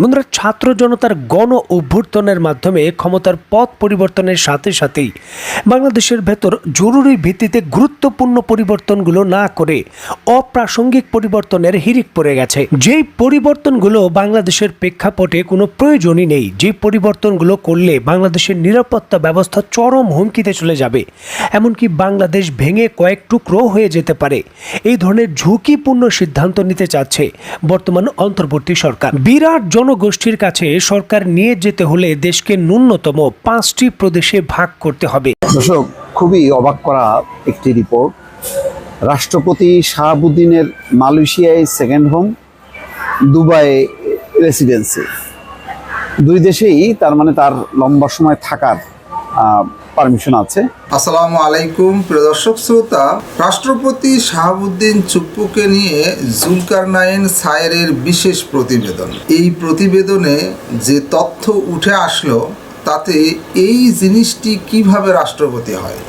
বন্ধুরা, ছাত্র জনতার গণ অভ্যুত্থানের মাধ্যমে ক্ষমতার পথ পরিবর্তনের সাথে সাথেই বাংলাদেশের ভেতর জরুরি ভিত্তিতে গুরুত্বপূর্ণ পরিবর্তনগুলো না করে অপ্রাসঙ্গিক পরিবর্তনের হিরিক পড়ে গেছে। যেই পরিবর্তনগুলো বাংলাদেশের প্রেক্ষাপটে কোনো প্রয়োজনই নেই, যে পরিবর্তনগুলো করলে বাংলাদেশের নিরাপত্তা ব্যবস্থা চরম হুমকিতে চলে যাবে, এমনকি বাংলাদেশ ভেঙে কয়েক টুকরো হয়ে যেতে পারে, এই ধরনের ঝুঁকিপূর্ণ সিদ্ধান্ত নিতে চাচ্ছে বর্তমান অন্তর্বর্তী সরকার। বিরাট জনগোষ্ঠীর কাছে সরকার নিয়ে যেতে হলে দেশকে ন্যূনতম পাঁচটি প্রদেশে ভাগ করতে হবে। দর্শক, খুবই অবাক করা একটি রিপোর্ট। রাষ্ট্রপতি শাহাবুদ্দিনের মালয়েশিয়ায় সেকেন্ড হোম দুবাই রেসিডেন্সি দুই দেশেই তার মানে তার লম্বা সময় থাকার পারমিশন আছে। আসসালামু আলাইকুম, প্রিয় দর্শক শ্রোতা। রাষ্ট্রপতি শাহাবুদ্দিন চুপ্পুকে নিয়ে জুলকার নাইন সায়েরের বিশেষ প্রতিবেদন। এই প্রতিবেদনে যে তথ্য উঠে আসলো, তাতে এই জিনিসটি কীভাবে রাষ্ট্রপতি হয়?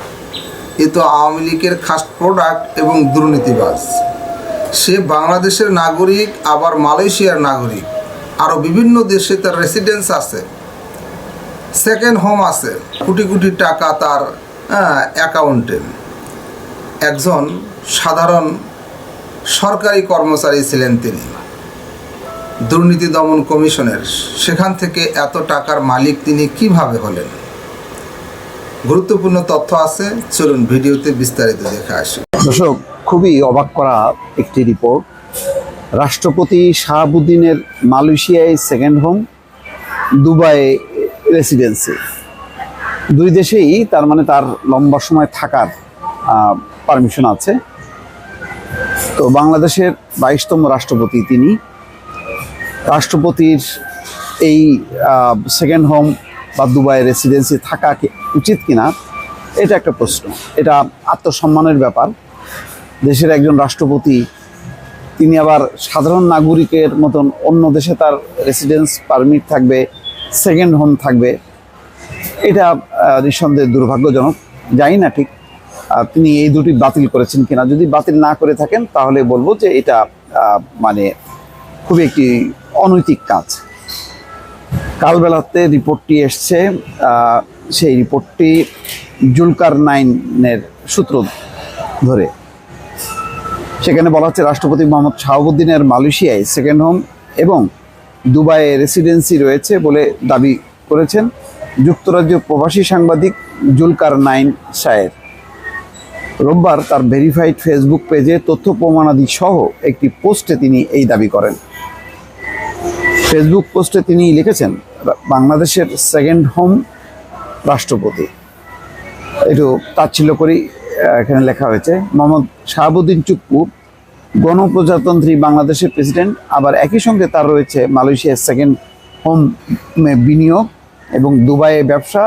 এ তো আওয়ামী লীগের খাস প্রোডাক্ট এবং দুর্নীতিবাজ। সে বাংলাদেশের নাগরিক, আবার মালয়েশিয়ার নাগরিক। আরও বিভিন্ন দেশে তার রেসিডেন্স আছে। সেকেন্ড হোম আছে। কোটি কোটি টাকা তার অ্যাকাউন্টে একজন সাধারণ সরকারি কর্মচারী ছিলেন তিনি। দুর্নীতি দমন কমিশনের। সেখান থেকে এত টাকার মালিক তিনি কীভাবে হলেন? গুরুত্বপূর্ণ তথ্য আছে। চলুন ভিডিওতে বিস্তারিত দেখে আসি। দর্শক, খুবই অবাক করা একটি রিপোর্ট। রাষ্ট্রপতি শাহাবুদ্দিনের মালয়েশিয়ায় সেকেন্ড হোম দুবাই রেসিডেন্সি দুই দেশেই তার মানে তার লম্বা সময় থাকার পারমিশন আছে। তো বাংলাদেশের বাইশতম রাষ্ট্রপতি তিনি। রাষ্ট্রপতির এই সেকেন্ড হোম বা দুবাই রেসিডেন্সি থাকা উচিত কিনা, এটা একটা প্রশ্ন। এটা আত্মসম্মানের ব্যাপার। দেশের একজন রাষ্ট্রপতি, তিনি আবার সাধারণ নাগরিকের মতন অন্য দেশে তার রেসিডেন্স পারমিট থাকবে সেকেন্ড হোম থাকবে। এটা নিঃসন্দেহে দুর্ভাগ্যজনক। জানি না ঠিক তিনি এই দুটি বাতিল করেছেন কিনা। যদি বাতিল না করে থাকেন, তাহলে বলব যে এটা মানে খুবই একটি অনৈতিক কাজ। কালবেলাতে রিপোর্টটি এসছে সেই রিপোর্টটি জুলকার নাইনের সূত্র ধরে। সেখানে বলা হচ্ছে, রাষ্ট্রপতি মোহাম্মদ শাহাবুদ্দিনের মালয়েশিয়ায় সেকেন্ড হোম এবং দুবাইয়ে রেসিডেন্সি রয়েছে বলে দাবি করেছেন যুক্তরাজ্য প্রবাসী সাংবাদিক জুলকার নাইন সায়ের। রোববার তার ভেরিফাইড ফেসবুক পেজে তথ্য প্রমাণাদি সহ একটি পোস্টে তিনি এই দাবি করেন। ফেসবুক পোস্টে তিনি লিখেছেন বাংলাদেশের সেকেন্ড হোম রাষ্ট্রপতি। একটু তাচ্ছিল্য আহ, এখানে লেখা হয়েছে মোহাম্মদ শাহাবুদ্দিন চুপ্পু গণপ্রজাতন্ত্রী বাংলাদেশের প্রেসিডেন্ট, আবার একই সঙ্গে তার রয়েছে মালয়েশিয়ার সেকেন্ড হোম বিনিয়োগ এবং দুবাইয়ে ব্যবসা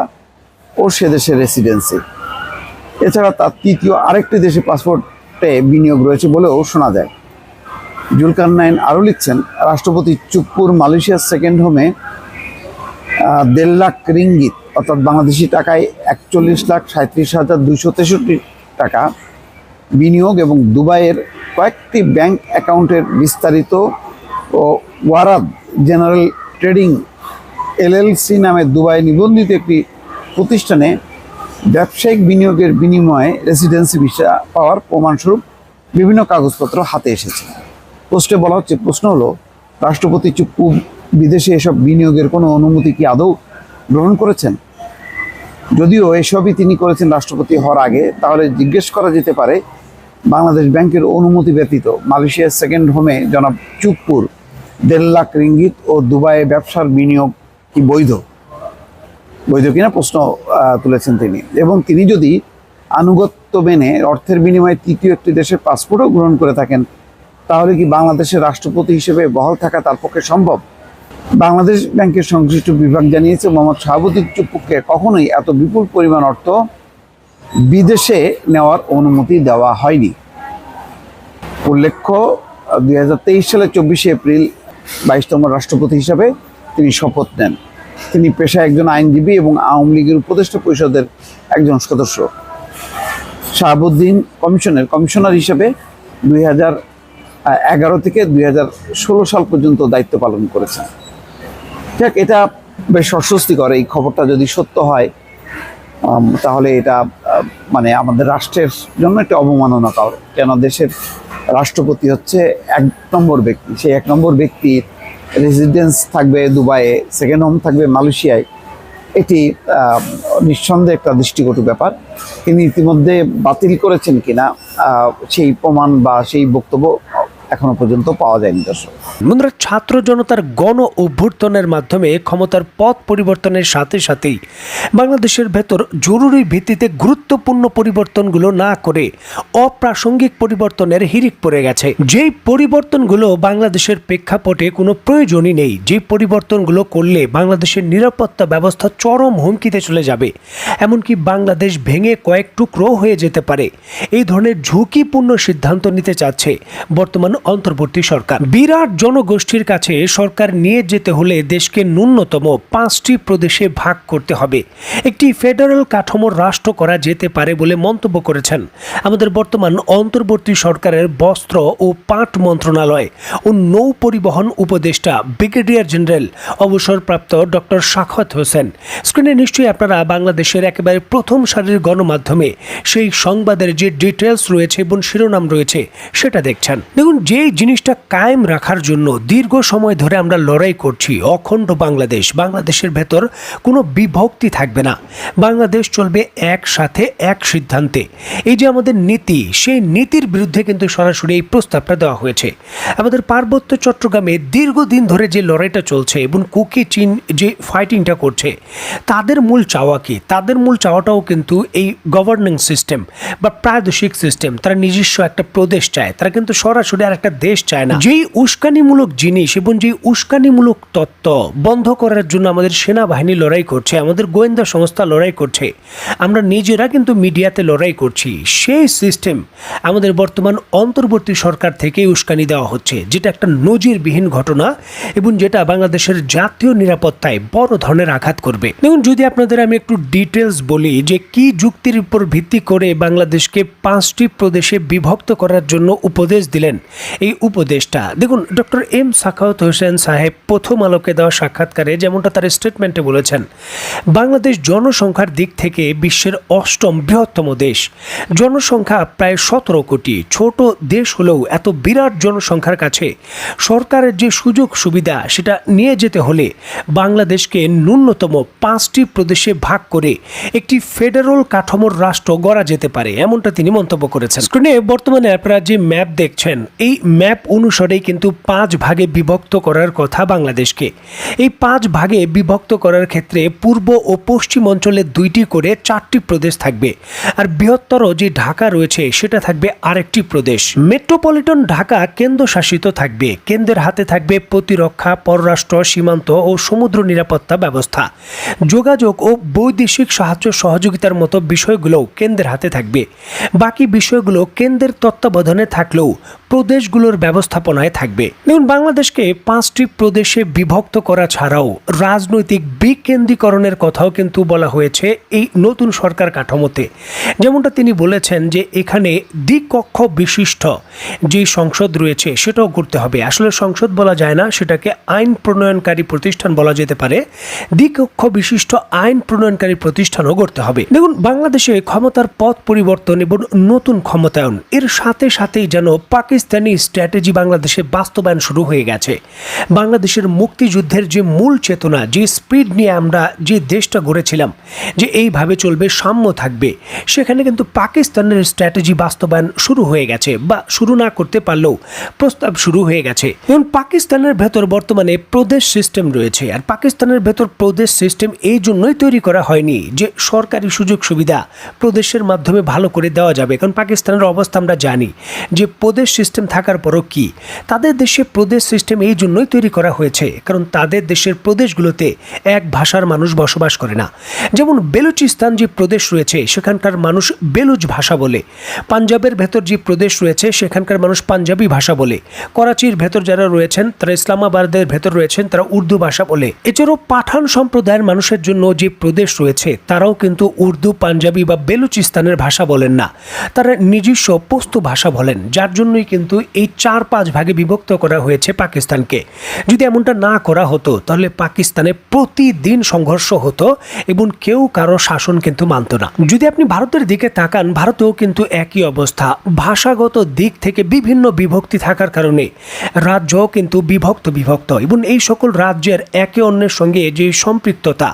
ও সে দেশের রেসিডেন্সি এছাড়া তার তৃতীয় আরেকটি দেশে পাসপোর্টে বিনিয়োগ রয়েছে বলেও শোনা যায়। জুলকার নাইন আরও লিখছেন, রাষ্ট্রপতি চুপ্পুর মালয়েশিয়ার সেকেন্ড হোমে দেড় লাখ রিঙ্গিত, অর্থাৎ বাংলাদেশি টাকায় একচল্লিশ লাখ সাঁত্রিশ হাজার দুইশো তেষট্টি টাকা বিনিয়োগ এবং দুবাইয়ের কয়েকটি ব্যাংক অ্যাকাউন্টের বিস্তারিত ও ওয়ারাদ জেনারেল ট্রেডিং এলএলসি নামে দুবাই নিবন্ধিত একটি প্রতিষ্ঠানে ব্যবসায়িক বিনিয়োগের বিনিময়ে রেসিডেন্সি ভিসা পাওয়ার প্রমাণস্বরূপ বিভিন্ন কাগজপত্র হাতে এসেছে। পোস্টে বলা হচ্ছে, প্রশ্ন হলো, রাষ্ট্রপতি চুপ্পু বিদেশে এসব বিনিয়োগের কোনো অনুমতি কি আদৌ গ্রহণ করেছেন? যদিও এসবই তিনি করেছেন রাষ্ট্রপতি হওয়ার আগে, তাহলে জিজ্ঞেস করা যেতে পারে বাংলাদেশ ব্যাংকের অনুমতি ব্যতীত মালয়েশিয়ার সেকেন্ড হোমে জনাব চুপ্পুর দেড় লাখ রিঙ্গিত ও দুবাইয়ে ব্যবসার বিনিয়োগ কি বৈধ? বৈধ কিনা প্রশ্ন তুলেছেন তিনি। এবং তিনি যদি আনুগত্য মেনে অর্থের বিনিময়ে তৃতীয় একটি দেশের পাসপোর্টও গ্রহণ করে থাকেন, তাহলে কি বাংলাদেশের রাষ্ট্রপতি হিসেবে বহাল থাকা তার পক্ষে সম্ভব? বাংলাদেশ ব্যাংকের সংশ্লিষ্ট বিভাগ জানিয়েছে, মোহাম্মদ শাহাবুদ্দিন চুপ্পুকে কখনোই এত বিপুল পরিমাণ অর্থ বিদেশে নেওয়ার অনুমতি দেওয়া হয়নি। উল্লেখ্য, দুই সালের চব্বিশে এপ্রিল বাইশতম রাষ্ট্রপতি হিসাবে তিনি শপথ নেন। তিনি পেশায় একজন আইনজীবী এবং আওয়ামী লীগের উপদেষ্টা পরিষদের একজন সদস্য। শাহাবুদ্দিন কমিশনের কমিশনার হিসেবে দুই এগারো থেকে দুই হাজার ষোলো সাল পর্যন্ত দায়িত্ব পালন করেছেন। যাক, এটা বেশ অস্বস্তিকর এই খবরটা যদি সত্য হয়। তাহলে এটা মানে আমাদের রাষ্ট্রের জন্য একটা অবমাননা কারণ কেন দেশের রাষ্ট্রপতি হচ্ছে এক নম্বর ব্যক্তি। সেই এক নম্বর ব্যক্তির রেসিডেন্স থাকবে দুবাইয়ে সেকেন্ড হোম থাকবে মালয়েশিয়ায়। এটি নিঃসন্দেহে একটা দৃষ্টিকটু ব্যাপার। তিনি ইতিমধ্যে বাতিল করেছেন কিনা সেই প্রমাণ বা সেই বক্তব্য এখনও পর্যন্ত পাওয়া যায়নি দর্শক। বন্ধুরা, ছাত্র জনতার গণ অভ্যুত্থানের মাধ্যমে ক্ষমতার পথ পরিবর্তনের সাথে সাথেই বাংলাদেশের ভেতর জরুরি ভিত্তিতে গুরুত্বপূর্ণ পরিবর্তনগুলো না করে অপ্রাসঙ্গিক পরিবর্তনের হিরিক পড়ে গেছে। যেই পরিবর্তনগুলো বাংলাদেশের প্রেক্ষাপটে কোনো প্রয়োজনই নেই যে পরিবর্তনগুলো করলে বাংলাদেশের নিরাপত্তা ব্যবস্থা চরম হুমকিতে চলে যাবে, এমনকি বাংলাদেশ ভেঙে কয়েক টুকরো হয়ে যেতে পারে, এই ধরনের ঝুঁকিপূর্ণ সিদ্ধান্ত নিতে চাচ্ছে বর্তমান অন্তর্বর্তী সরকার। বিরাট জনগোষ্ঠীর কাছে সরকার নিয়ে যেতে হলে দেশকে ন্যূনতম পাঁচটি প্রদেশে ভাগ করতে হবে। একটি ফেডারেল কাঠামোর রাষ্ট্র করা যেতে পারে বলে মন্তব্য করেছেন আমাদের বর্তমান অন্তর্বর্তী সরকারের বস্ত্র ও পাট মন্ত্রণালয় ও নৌ পরিবহন উপদেষ্টা ব্রিগেডিয়ার জেনারেল অবসরপ্রাপ্ত ডক্টর শাখত হোসেন। স্ক্রিনে নিশ্চয়ই আপনারা বাংলাদেশের একেবারে প্রথম সারির গণমাধ্যমে সেই সংবাদের যে ডিটেলস রয়েছে এবং শিরোনাম রয়েছে সেটা দেখছেন। দেখুন যে জিনিসটা কায়েম রাখার জন্য দীর্ঘ সময় ধরে আমরা লড়াই করছি, অখণ্ড বাংলাদেশ, বাংলাদেশের ভেতর কোনো বিভক্তি থাকবে না। বাংলাদেশ চলবে একসাথে, এক সিদ্ধান্তে। এই যে আমাদের নীতি, সেই নীতির বিরুদ্ধে কিন্তু সরাসরি এই প্রস্তাবটা দেওয়া হয়েছে। আমাদের পার্বত্য চট্টগ্রামে দীর্ঘদিন ধরে যে লড়াইটা চলছে এবং কুকি চীন যে ফাইটিংটা করছে, তাদের মূল চাওয়া কি? তাদের মূল চাওয়াটাও কিন্তু এই গভর্নিং সিস্টেম বা প্রাদেশিক সিস্টেম তারা নিজস্ব একটা প্রদেশ চায়। তারা কিন্তু সরাসরি আর একটা দেশ চায় না। যেই উস্কানিমূলক জিনিস এবং যেই উস্কানিমূলক তত্ত্ব বন্ধ করার জন্য আমাদের সেনাবাহিনী লড়াই করছে, আমাদের গোয়েন্দা সংস্থা লড়াই করছে, আমরা নিজেরা কিন্তু মিডিয়াতে লড়াই করছি, সেই সিস্টেম আমাদের বর্তমান অন্তর্বর্তী সরকার থেকে উস্কানি দেওয়া হচ্ছে, যেটা একটা নজিরবিহীন ঘটনা এবং যেটা বাংলাদেশের জাতীয় নিরাপত্তায় বড় ধরনের আঘাত করবে। দেখুন, যদি আপনাদের আমি একটু ডিটেলস বলি যে কি যুক্তির উপর ভিত্তি করে বাংলাদেশকে পাঁচটি প্রদেশে বিভক্ত করার জন্য উপদেশ দিলেন এই উপদেশটা। দেখুন, ডক্টর এম সাখাওয়াত হোসেন সাহেব প্রথম আলোকে দেওয়া সাক্ষাৎকারে যেমনটা তার স্টেটমেন্টে বলেছেন, বাংলাদেশ জনসংখ্যার দিক থেকে বিশ্বের অষ্টম বৃহত্তম দেশ। জনসংখ্যা প্রায় সতেরো কোটি, ছোট দেশ হলেও এত বিরাট জনসংখ্যার কাছে। সরকারের যে সুযোগ সুবিধা, সেটা নিয়ে যেতে হলে বাংলাদেশকে ন্যূনতম পাঁচটি প্রদেশে ভাগ করে একটি ফেডারেল কাঠামোর রাষ্ট্র গড়া যেতে পারে, এমনটা তিনি মন্তব্য করেছেন। স্ক্রিনে বর্তমানে আপনারা যে ম্যাপ দেখছেন, এই ম্যাপ অনুসারেই কিন্তু পাঁচ ভাগে বিভক্ত করার কথা বাংলাদেশকে। এই পাঁচ ভাগে বিভক্ত করার ক্ষেত্রে পূর্ব ও পশ্চিম অঞ্চলে দুইটি করে চারটি প্রদেশ থাকবে। আর বৃহত্তর যে ঢাকা রয়েছে, সেটা থাকবে আরেকটি প্রদেশ। মেট্রোপলিটন ঢাকা কেন্দ্রশাসিত থাকবে। কেন্দ্রের হাতে থাকবে প্রতিরক্ষা, পররাষ্ট্র, সীমান্ত ও সমুদ্র নিরাপত্তা ব্যবস্থা। যোগাযোগ ও বৈদেশিক সাহায্য সহযোগিতার মতো বিষয়গুলোও কেন্দ্রের হাতে থাকবে। বাকি বিষয়গুলো কেন্দ্রের তত্ত্বাবধানে থাকলেও প্রদেশগুলোর ব্যবস্থাপনায় থাকবে। দেখুন, বাংলাদেশকে পাঁচটি প্রদেশে বিভক্ত করা ছাড়াও রাজনৈতিক বিকেন্দ্রীকরণের কথাও কিন্তু বলা হয়েছে এই নতুন সরকার কাঠামোতে। যেমনটা তিনি বলেছেন যে এখানে দ্বিকক্ষ বিশিষ্ট যে সংসদ রয়েছে সেটাও করতে হবে। আসলে সংসদ বলা যায় না, সেটাকে আইন প্রণয়নকারী প্রতিষ্ঠান বলা যেতে পারে। দ্বিকক্ষ বিশিষ্ট আইন প্রণয়নকারী প্রতিষ্ঠানও করতে হবে। দেখুন, বাংলাদেশে ক্ষমতার পথ পরিবর্তন এবং নতুন ক্ষমতায়ন, এর সাথে সাথেই যেন পাকিস্তানি স্ট্র্যাটেজি বাংলাদেশে বাস্তবায়ন শুরু হয়ে গেছে। বাংলাদেশের মুক্তিযুদ্ধের যে মূল চেতনা, যে স্পিড নিয়ে আমরা যে দেশটা গড়েছিলাম, যে এইভাবে চলবে, সাম্য থাকবে, সেখানে কিন্তু পাকিস্তানের স্ট্র্যাটেজি বাস্তবায়ন শুরু হয়ে গেছে বা শুরু না করতে পারলেও প্রস্তাব শুরু হয়ে গেছে। এবং পাকিস্তানের ভেতর বর্তমানে প্রদেশ সিস্টেম রয়েছে। আর পাকিস্তানের ভেতর প্রদেশ সিস্টেম এই জন্যই তৈরি করা হয়নি যে সরকারি সুযোগ সুবিধা প্রদেশের মাধ্যমে ভালো করে দেওয়া যাবে। কারণ পাকিস্তানের অবস্থা আমরা জানি যে প্রদেশ সিস্টেম থাকার পরও কি? তাদের দেশে প্রদেশ সিস্টেম এই জন্যই তৈরি করা হয়েছে, কারণ তাদের দেশের প্রদেশগুলোতে এক ভাষার মানুষ বসবাস করে না। যেমন বেলুচিস্তান যে প্রদেশ রয়েছে, সেখানকার মানুষ বেলুচ ভাষা বলে। পাঞ্জাবের ভেতর যে প্রদেশ রয়েছে, সেখানকার মানুষ পাঞ্জাবি ভাষা বলে। করাচির ভেতর যারা রয়েছেন, তারা ইসলামাবাদের ভেতর রয়েছেন, তারা উর্দু ভাষা বলে। এছাড়াও পাঠান সম্প্রদায়ের মানুষের জন্য যে প্রদেশ রয়েছে, তারাও কিন্তু উর্দু, পাঞ্জাবি বা বেলুচিস্তানের ভাষা বলেন না। তারা নিজস্ব পস্তু ভাষা বলেন, যার জন্যই কিন্তু কিন্তু এই চার পাঁচ ভাগে বিভক্ত করা হয়েছে পাকিস্তানকে। যদি এমনটা না করা হতো, তাহলে পাকিস্তানে প্রতিদিন সংঘর্ষ হতো এবং কেউ কারও শাসন কিন্তু মানত না। যদি আপনি ভারতের দিকে তাকান, ভারতেও কিন্তু একই অবস্থা। ভাষাগত দিক থেকে বিভিন্ন বিভক্তি থাকার কারণে রাজ্যও কিন্তু বিভক্ত বিভক্ত এবং এই সকল রাজ্যের একে অন্যের সঙ্গে যে সম্পৃক্ততা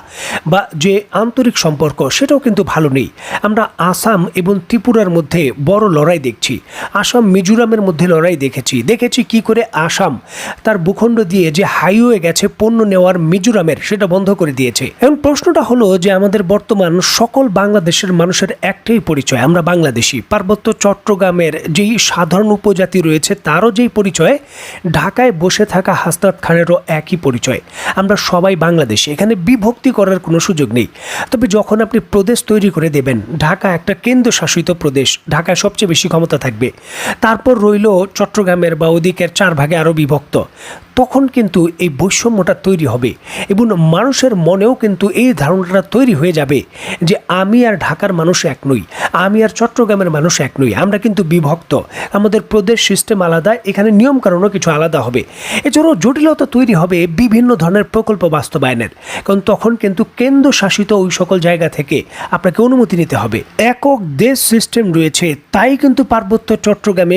বা যে আন্তরিক সম্পর্ক, সেটাও কিন্তু ভালো নেই। আমরা আসাম এবং ত্রিপুরার মধ্যে বড় লড়াই দেখছি। আসাম, মিজোরামের মধ্যে লড়াই দেখেছি। দেখেছি কি করে আসাম তার ভূখণ্ড দিয়ে যে হাইওয়ে গেছে, পণ্য নেওয়ার মিজোরামের, সেটা বন্ধ করে দিয়েছে। এখন প্রশ্নটা হলো যে আমাদের বর্তমান সকল বাংলাদেশের মানুষের একটাই পরিচয়, আমরা বাংলাদেশি। পার্বত্য চট্টগ্রামের যেই সাধারণ উপজাতি রয়েছে, তারও যেই পরিচয়, ঢাকায় বসে থাকা হাসনাত খানেরও একই পরিচয়। আমরা সবাই বাংলাদেশি, এখানে বিভক্তি করার কোনো সুযোগ নেই। তবে যখন আপনি প্রদেশ তৈরি করে দেবেন, ঢাকা একটা কেন্দ্রশাসিত প্রদেশ, ঢাকায় সবচেয়ে বেশি ক্ষমতা থাকবে। তারপর রইল চট্টগ্রামের বা ওদিকের চার ভাগে আরও বিভক্ত। তখন কিন্তু এই বৈষম্যটা তৈরি হবে এবং মানুষের মনেও কিন্তু এই ধারণাটা তৈরি হয়ে যাবে যে আমি আর ঢাকার মানুষ এক নই, আমি আর চট্টগ্রামের মানুষ এক নই, আমরা কিন্তু বিভক্ত, আমাদের প্রদেশ সিস্টেম আলাদা, এখানে নিয়মকানুনও কিছু আলাদা হবে। এছাড়াও জটিলতা তৈরি হবে বিভিন্ন ধরনের প্রকল্প বাস্তবায়নের, কারণ তখন কিন্তু কেন্দ্রশাসিত ওই সকল জায়গা থেকে আপনাকে অনুমতি নিতে হবে। একক দেশ সিস্টেম রয়েছে, তাই কিন্তু পার্বত্য চট্টগ্রামে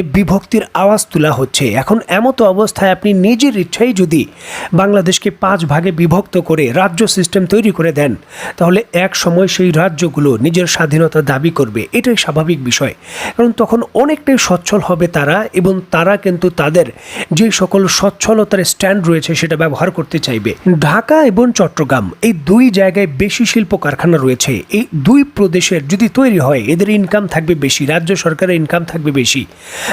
বিভক্তির আওয়াজ তোলা হচ্ছে। এখন এমতো অবস্থায় আপনি নিজের ইচ্ছাই যদি বাংলাদেশকে পাঁচ ভাগে বিভক্ত করে রাজ্য সিস্টেম তৈরি করে দেন, তাহলে এক সময় সেই রাজ্যগুলো নিজের স্বাধীনতা দাবি করবে। এটাই স্বাভাবিক বিষয়। কারণ তখন অনেকটাই সচ্ছল হবে তারা এবং তারা কিন্তু তাদের যে সকল সচ্ছলতার স্ট্যান্ড রয়েছে সেটা ব্যবহার করতে চাইবে। ঢাকা এবং চট্টগ্রাম এই দুই জায়গায় বেশি শিল্প কারখানা রয়েছে। এই দুই প্রদেশের যদি তৈরি হয়, এদের ইনকাম থাকবে বেশি, রাজ্য সরকারের ইনকাম থাকবে বেশি।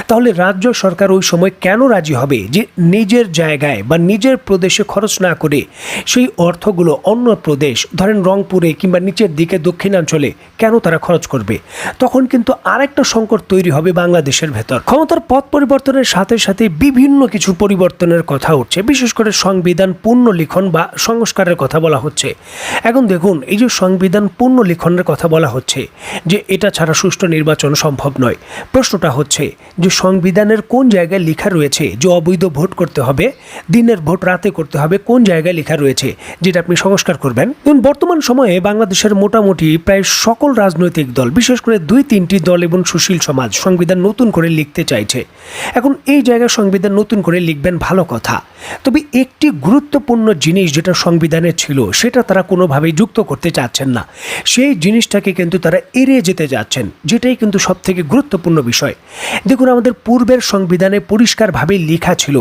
তাহলে রাজ্য সরকার ওই সময় কেন রাজি হবে যে নিজের জায়গায় বা নিজের প্রদেশে খরচ না করে সেই অর্থগুলো অন্য প্রদেশ, ধরেন রংপুরে কিংবা নিচের দিকে দক্ষিণাঞ্চলে কেন তারা খরচ করবে? তখন কিন্তু আরেকটা সংকট তৈরি হবে বাংলাদেশের ভেতর। ক্ষমতার পথ পরিবর্তনের সাথে সাথে বিভিন্ন কিছু পরিবর্তনের কথা উঠছে, বিশেষ করে সংবিধান পুনর্লিখন বা সংস্কারের কথা বলা হচ্ছে। এখন দেখুন, এই যে সংবিধান পুনর্লিখনের কথা বলা হচ্ছে যে এটা ছাড়া সুষ্ঠু নির্বাচন সম্ভব নয়। প্রশ্নটা হচ্ছে যে সংবিধানের কোন জায়গায় লেখা রয়েছে? যে অবৈধ ভোট করতে হবে, দিনের ভোট রাতে করতে হবে, কোন জায়গায় লেখা রয়েছে? যেটা আপনি সংস্কার করবেন। এবং বর্তমান সময়ে বাংলাদেশের মোটামুটি প্রায় সকল রাজনৈতিক দল, বিশেষ করে দুই তিনটি দল এবং সুশীল সমাজ, সংবিধান নতুন করে লিখতে চাইছে। এখন এই জায়গায় সংবিধান নতুন করে লিখবেন ভালো কথা। তবে একটি গুরুত্বপূর্ণ জিনিস যেটা সংবিধানে ছিল, সেটা তারা কোনোভাবেই যুক্ত করতে চাচ্ছেন না। সেই জিনিসটাকে কিন্তু তারা এড়িয়ে যেতে যাচ্ছেন, যেটাই কিন্তু সব থেকে গুরুত্বপূর্ণ বিষয়। দেখুন, আমাদের পূর্বের সংবিধানে পরিষ্কারভাবে লেখা ছিল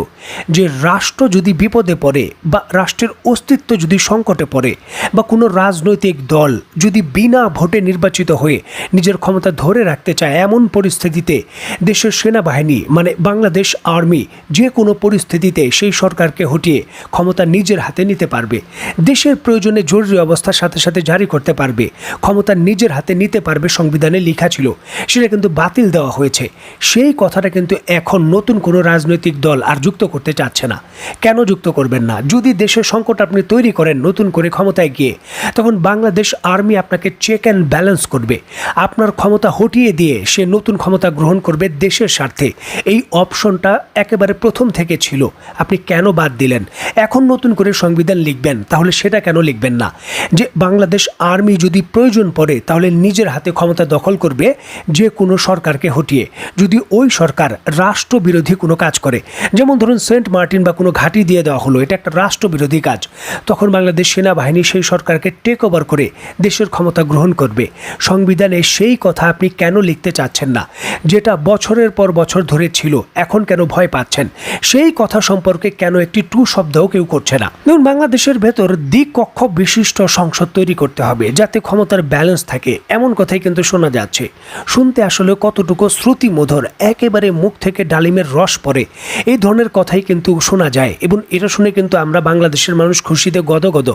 যে রাষ্ট্র যদি বিপদে পড়ে বা রাষ্ট্রের অস্তিত্ব যদি সংকটে পড়ে বা কোনো রাজনৈতিক দল যদি বিনা ভোটে নির্বাচিত হয়ে নিজের ক্ষমতা ধরে রাখতে চায় এমন পরিস্থিতিতে দেশের সেনাবাহিনী মানে বাংলাদেশ আর্মি, যে কোনো পরিস্থিতিতে সেই সরকারকে হটিয়ে ক্ষমতা নিজের হাতে নিতে পারবে। দেশের প্রয়োজনে জরুরি অবস্থার সাথে সাথে জারি করতে পারবে। ক্ষমতা নিজের হাতে নিতে পারবে সংবিধানে লেখা ছিল। সেটা কিন্তু বাতিল দেওয়া হয়েছে। সেই কথাটা কিন্তু এখন নতুন কোনো রাজনৈতিক দল আর যুক্ত করতে চাচ্ছে না। কেন যুক্ত করবেন না? যদি দেশের সংকট আপনি তৈরি করেন নতুন করে ক্ষমতায় গিয়ে, তখন বাংলাদেশ আর্মি আপনাকে চেক অ্যান্ড ব্যালেন্স করবে। আপনার ক্ষমতা হটিয়ে দিয়ে সে নতুন ক্ষমতা গ্রহণ করবে দেশের স্বার্থে। এই অপশনটা একেবারে প্রথম থেকে ছিল। আপনি কেন বাদ দিলেন? এখন নতুন করে সংবিধান লিখবেন, তাহলে সেটা কেন লিখবেন না? যে বাংলাদেশ আর্মি যদি প্রয়োজন পড়ে, তাহলে নিজের হাতে ক্ষমতা দখল করবে যে কোনো সরকারকে হটিয়ে। যদি ওই সরকার রাষ্ট্রবিরোধী কোনো কাজ করে। যেমন ধরুন সেন্ট মার্টিন বা কোনো ঘাঁটি দিয়ে দেওয়া হলো, এটা একটা রাষ্ট্রবিরোধী কাজ। তখন বাংলাদেশ সেনাবাহিনী সেই সরকারকে টেক ওভার করে দেশের ক্ষমতা গ্রহণ করবে। সংবিধানে সেই কথা আপনি কেন লিখতে চাচ্ছেন না? যেটা বছরের পর বছর ধরে ছিল, এখন কেন ভয় পাচ্ছেন? সেই কথা সম্পর্কে কেন একটি টু শব্দও কেউ করছে না? ধরুন বাংলাদেশের ভেতর দ্বিকক্ষ বিশিষ্ট সংসদ তৈরি করতে হবে, যাতে ক্ষমতার ব্যালেন্স থাকে। এমন কথাই কিন্তু শোনা যাচ্ছে। শুনতে আসলে কতটুকু শ্রুতি মধুর একেবারে মুখ থেকে ডালিমের রস পড়ে। এই ধরনের কথাই কিন্তু শোনা যায় এবং এটা শুনে কিন্তু আমরা বাংলাদেশের মানুষ খুশিতে গদগদ।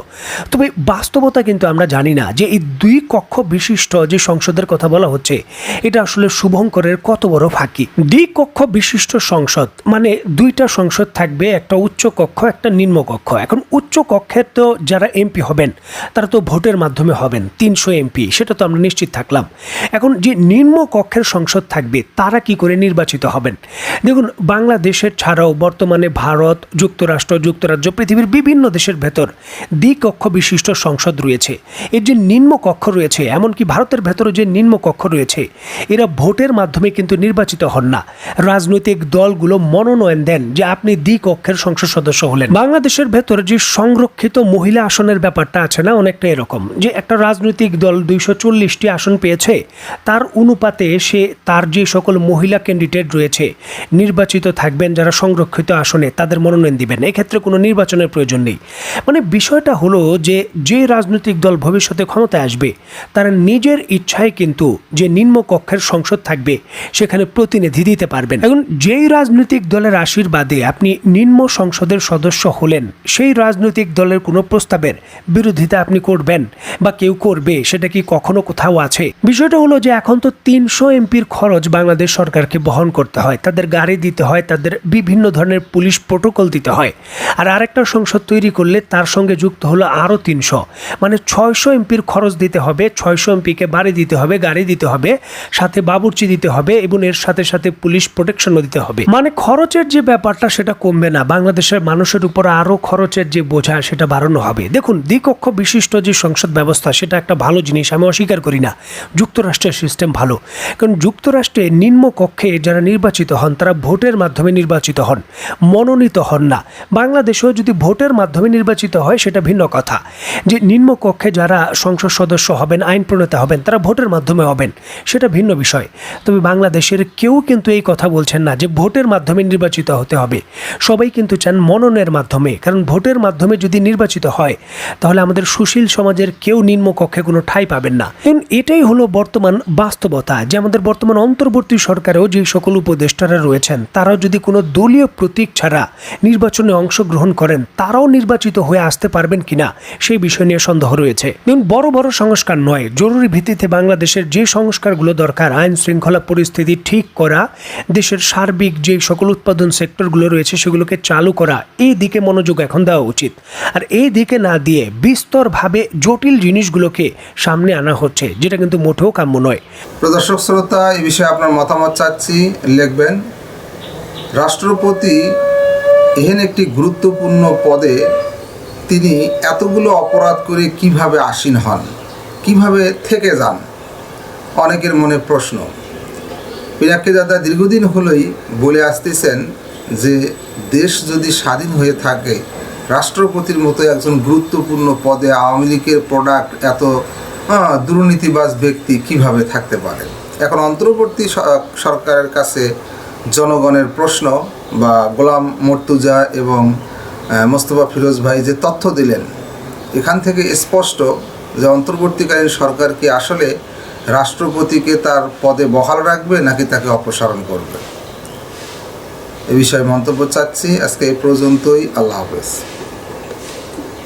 তবে বাস্তবতা কিন্তু আমরা জানি না যে এই দুই কক্ষ বিশিষ্ট যে সংসদের কথা বলা হচ্ছে, এটা আসলে শুভঙ্করের কত বড় ফাঁকি? দ্বিকক্ষ বিশিষ্ট সংসদ মানে দুইটা সংসদ থাকবে, একটা উচ্চ কক্ষ, একটা নিম্ন কক্ষ। এখন উচ্চ কক্ষের তো যারা এমপি হবেন, তারা তো ভোটের মাধ্যমে হবেন, তিনশো এমপি, সেটা তো আমরা নিশ্চিত থাকলাম। এখন যে নিম্ন কক্ষের সংসদ থাকবে, তারা কি করে নির্বাচিত হবেন হবেন দেখুন, বাংলাদেশের ছাড়াও বর্তমানে ভারত, যুক্তরাষ্ট্র, যুক্তরাজ্য, পৃথিবীর বিভিন্ন দেশের ভেতর দ্বিকক্ষ বিশিষ্ট সংসদ রয়েছে। এর যে নিম্ন কক্ষ রয়েছে, এমনকি ভারতের ভেতরে যে নিম্ন কক্ষ রয়েছে, এরা ভোটের মাধ্যমে কিন্তু নির্বাচিত হন না। রাজনৈতিক দলগুলো মনোনয়ন দেন যে আপনি দ্বিকক্ষের সংসদ সদস্য হলেন। বাংলাদেশের ভেতরে যে সংরক্ষিত মহিলা আসনের ব্যাপারটা আছে না, অনেকটা এরকম। যে একটা রাজনৈতিক দল দুইশো আসন পেয়েছে, তার অনুপাতে সে, তার যে সকল মহিলা ক্যান্ডিডেট রয়েছে নির্বাচিত থাকবেন যারা সংরক্ষিত আসনে, তাদের মনোনয়ন দিবেন। এক্ষেত্রে কোনো নির্বাচনের প্রয়োজন নেই। মানে বিষয়টা হলো যে যে রাজনৈতিক দল ভবিষ্যতে ক্ষমতায় আসবে, তারা নিজের ইচ্ছায় কিন্তু যে নিম্ন কক্ষের সংসদ থাকবে, সেখানে প্রতিনিধি দিতে পারবেন। এখন যেই রাজনৈতিক দলের আশীর্বাদে আপনি নিম্ন সংসদের সদস্য হলেন, সেই রাজনৈতিক দলের কোনো প্রস্তাবের বিরোধিতা আপনি করবেন বা কেউ করবে, সেটা কি কখনো কোথাও আছে? বিষয়টা হলো যে, এখন তো তিনশো এমপির খরচ বাংলাদেশ সরকারকে বহন করতে হয়, তাদের গাড়ি দিতে হয়, তাদের বিভিন্ন ধরনের পুলিশ প্রোটোকল দিতে হয়। আর আরেকটা সংসদ তৈরি করলে তার সঙ্গে যুক্ত হলো আরও তিনশো। মানে ছয়শো এমপির খরচ দিতে হবে, ছয়শো এমপিকে বাড়ি দিতে হবে, গাড়ি দিতে হবে, সাথে বাবুর্চি দিতে হবে এবং এর সাথে সাথে পুলিশ প্রোটেকশনও দিতে হবে। মানে খরচের যে ব্যাপারটা সেটা কমবে না, বাংলাদেশের মানুষের উপর আরও খরচের যে বোঝা সেটা বাড়ানো হবে। দেখুন, দ্বিকক্ষ বিশিষ্ট যে সংসদ ব্যবস্থা সেটা একটা ভালো জিনিস, আমি অস্বীকার করি না। যুক্তরাষ্ট্রের সিস্টেম ভালো। কারণ যুক্তরাষ্ট্রে নিম্ন কক্ষে যারা নির্বাচিত হন, তারা ভোটের মাধ্যমে নির্বাচিত হন। মনোনীত হন না। বাংলাদেশেও যদি ভোটের মাধ্যমে নির্বাচিত হয়, সেটা ভিন্ন কথা। যে নিম্নকক্ষে যারা সংসদ সদস্য হবেন, আইন প্রণেতা হবেন, তারা ভোটের মাধ্যমে হবেন, সেটা ভিন্ন বিষয়। তবে বাংলাদেশের কেউ কিন্তু এই কথা বলছেন না যে ভোটের মাধ্যমে নির্বাচিত হতে হবে। সবাই কিন্তু চান মননের মাধ্যমে। কারণ ভোটের মাধ্যমে যদি নির্বাচিত হয়, তাহলে আমাদের সুশীল সমাজের কেউ নিম্নকক্ষে কোনো ঠাঁই পাবেন না। এটাই হলো বর্তমান বাস্তবতা। যে আমাদের বর্তমান অন্তর্বর্তী সরকারেও যে সকল উপদেষ্টারা রয়েছেন, তারাও যদি কোনো দলীয় প্রতীক ছাড়া নির্বাচনে অংশগ্রহণ করেন, তারাও নির্বাচিত হয়ে আসতে পারবেন কিনা, সেই বিষয় নিয়ে সন্দেহ রয়েছে। দেখুন বড় বড় সংস্কার নয়, জরুরি ভিত্তিতে বাংলাদেশের যে সংস্কারগুলো দরকার, আইন শৃঙ্খলা পরিস্থিতি ঠিক করা, দেশের সার্বিক যে সকল উৎপাদন সেক্টরগুলো রয়েছে, সেগুলোকে চালু করা, এই দিকে মনোযোগ এখন দেওয়া উচিত। আর এই দিকে না দিয়ে বিস্তরভাবে জটিল জিনিসগুলোকে সামনে আনা হচ্ছে, যেটা কিন্তু মোটেও কাম্য নয়। প্রদর্শক শ্রোতা, এই বিষয়ে আপনার মতামত চাচ্ছি। লিখবেন রাষ্ট্রপতি এহেন একটি গুরুত্বপূর্ণ পদে তিনি এতগুলো অপরাধ করে কীভাবে আসীন হন, কীভাবে থেকে যান, অনেকের মনে প্রশ্ন। পিনাক্কি দাদা দীর্ঘদিন হলেই বলে আসতেছেন যে, দেশ যদি স্বাধীন হয়ে থাকে, রাষ্ট্রপতির মতো একজন গুরুত্বপূর্ণ পদে আওয়ামী লীগের প্রোডাক্ট এত দুর্নীতিবাজ ব্যক্তি কীভাবে থাকতে পারে? এখন অন্তর্বর্তী সরকারের কাছে জনগণের প্রশ্ন বা গোলাম মর্তুজা এবং মোস্তফা ফিরোজ ভাই যে তথ্য দিলেন, এখান থেকে স্পষ্ট যে অন্তর্বর্তীকালীন সরকার কি আসলে রাষ্ট্রপতিকে তার পদে বহাল রাখবে নাকি তাকে অপসারণ করবে? এ বিষয়ে মন্তব্য চাচ্ছি। আজকে এই পর্যন্তই। আল্লাহ হাফেজ।